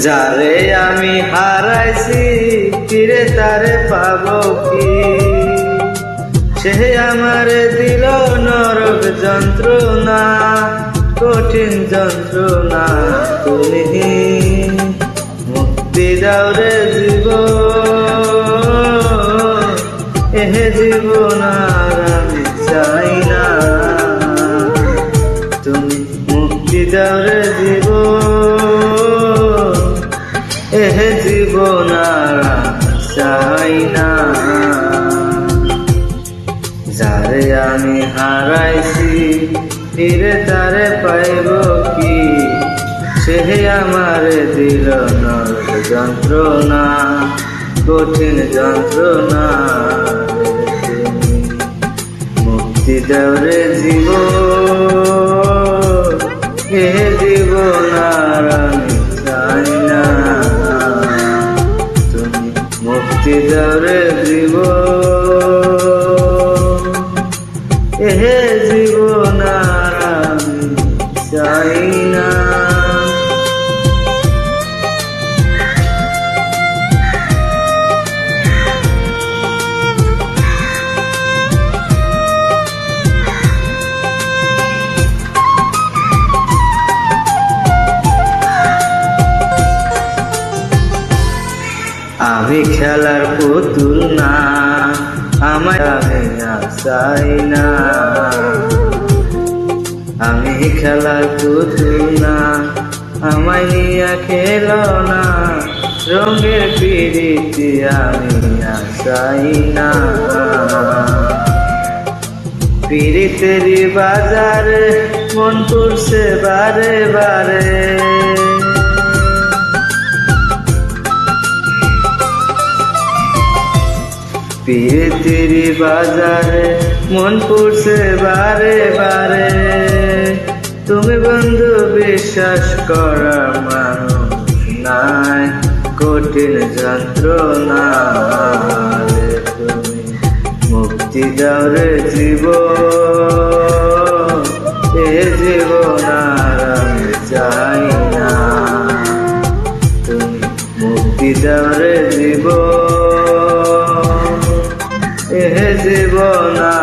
যারে আমি হারাইছি, ফিরে তারে পাবো কি? সে আমার দিল নরক যন্ত্রণা, কঠিন যন্ত্রণা, তুমি মুক্তি দাও রে জীব এহে জীবন আর আমি চাই না। তুমি মুক্তি দাও রে জীব এহে জীবন চাই না। যারে আমি হারাইছি, ফিরে তারে পাইব কি? সে আমার দিল নরক যন্ত্রণা, কঠিন যন্ত্রণা। মুক্তি দাও জীব এ জীবন এহে জীবন না। আমি খেলার পুতুল না। আমায় আমি চাই না আমি খেলার পুতুল না, আমায় নিয়ে খেল না, রঙের পিড়িতি আমি চাই না। পিড়িতেরি বাজারে মন করছে বারে বারে। পিয়ে তিরি বাজারে, মন পড়ছে বারে বারে। তুমি বন্ধু, বিশ্বাস করা মানুষ নাই, কঠিন যন্ত্রণা তুমি মুক্তি দাও রে জীব এ জীব আর চাই না। তুমি মুক্তি দাও রে জীবন। এ জীবনা